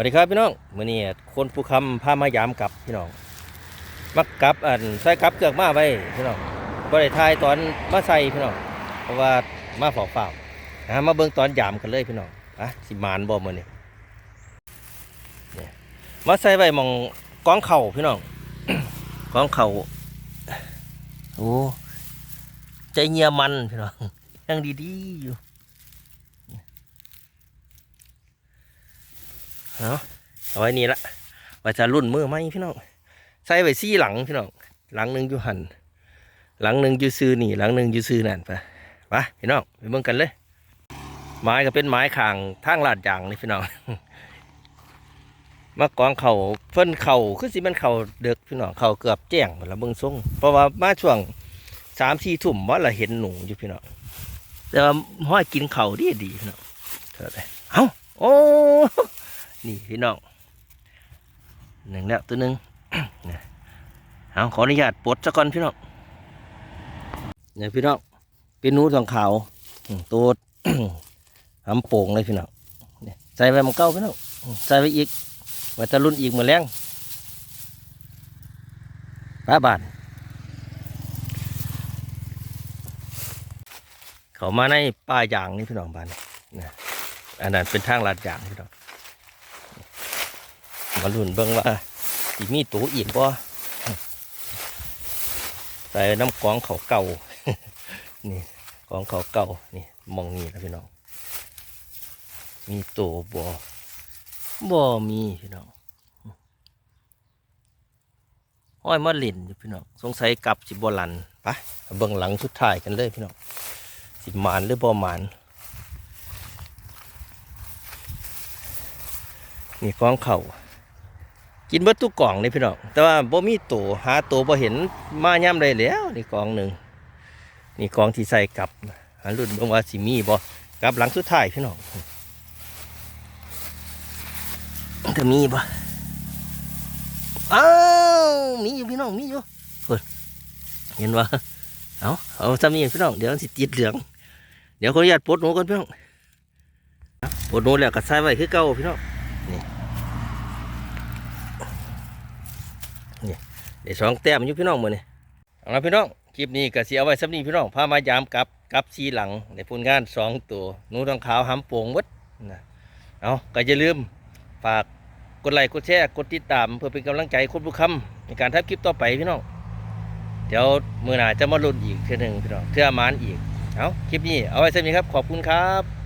วัสดีครับพี่น้องมื้อนี้คนผู้คำพามายามกลับพี่น้องมักกลับอันใส่กลับเกือกมาไว้พี่น้องบ่ได้ทายตอนมาใส่พี่น้องเพราะว่ามาฝ้าเฝ้านะมาเบิ่งตอนยามกันเลยพี่น้องอะสิมานบ่มื้อนี้เนี่ยมาใส่ไว้มองกองเข่าพี่น้องกองเข่าโอ้ใจเงียมันพี่น้องยังดีๆอยู่ เอาเอาไว้นี่ละว่าจะรุ่นมือไหมพี่น้องใส่ไว้ซี่หลังพี่น้องหลังหนึ่งอยู่หันหลังหนึ่งอยู่ซื้อนี่หลังหนึ่งอยู่ซื้อนั่นไปไปพี่น้องไปเบิ่งกันเลย ไม้ก็เป็นไม้ข่างทางลาดยางนี่พี่น้องมากองเขาเพิ่นเขาคือสิมันเขาเด็กพี่น้องเขาเกือบแจ้งหมดแล้วเบิ่งทรงเพราะว่ามาช่วงสามสี่ทุ่มว่าเราเห็นหนูอยู่พี่น้องแต่ว่าห้อยกินเขาดีดีพี่น้องเท่าไหร่เอ้าโอ้ นี่พี่น้องหนึ่งแล้วตัวหนึ่งนะเอาขออนุญาตปลดซะก่อนพี่น้องเนี่ยพี่น้องเป็นนูทองขาวตัวหำโป่งเลยพี่น้องใส่ไปมันเก้าพี่น้องใส่ไปอีกว่าจะรุ่นอีกเหมือนแรงป้าบานเขามาในป่ายางนี่พี่น้องบ้านนะอันนั้นเป็นทางลาดยางพี่น้อง มาลุ้นเบิ่งว่าสิมีตัวอีกบ่ใส่น้ำกองเขาเก่า นี่กองเขาเก่า นี่มองนี่นะพี่น้อง มีตัวบ่บ่มีพี่น้องห้อยมาเล่นอยู่พี่น้อง สงสัยกลับสิบ่ลันปะเบิ่งหลังสุดท้ายกันเลยพี่น้อง สิหมานหรือบ่หมานนี่กองเขา กินเบิดทุกกล่องนี่พี่น้องแต่ว่าบ่มีตัวหาตัวบ่เห็นมาย่ำได้แล้วนี่กล่องหนึ่งนี่กล่องที่ใส่กลับหารุ่นเบิ่งว่าสิมีบ่กลับหลังสุดท้ายพี่น้องจะมีบ่อ้าวมีอยู่พี่น้องมีอยู่เพิ่นเห็นว่าเอาเอาจำนี่พี่น้องเดี๋ยวสิติดเหลืองเดี๋ยวขออนุญาตปลดหนูก่อนพี่น้องปลดหนูแล้วก็ใส่ไว้คือเก่าพี่น้อง เดี๋ยวสองแต้มอยู่พี่น้องมือนี่เอาละพี่น้องคลิปนี้ก็สิเอาไว้สำนีพี่น้องพามายามกับกับสีหลังในผลงานสองตัวนูทองขาวหำโป่งวัดนะเอาก็อย่าลืมฝากกดไลค์กดแชร์กดติดตาม เพื่อเป็นกำลังใจคนผู้คำในการทำคลิปต่อไปพี่น้องเดี๋ยวมือหน้าจะมาลุ้นอีกเทื่อหนึ่งพี่น้องเทื่อมานอีกเอาคลิปนี้เอาไว้สำนีครับขอบคุณครับ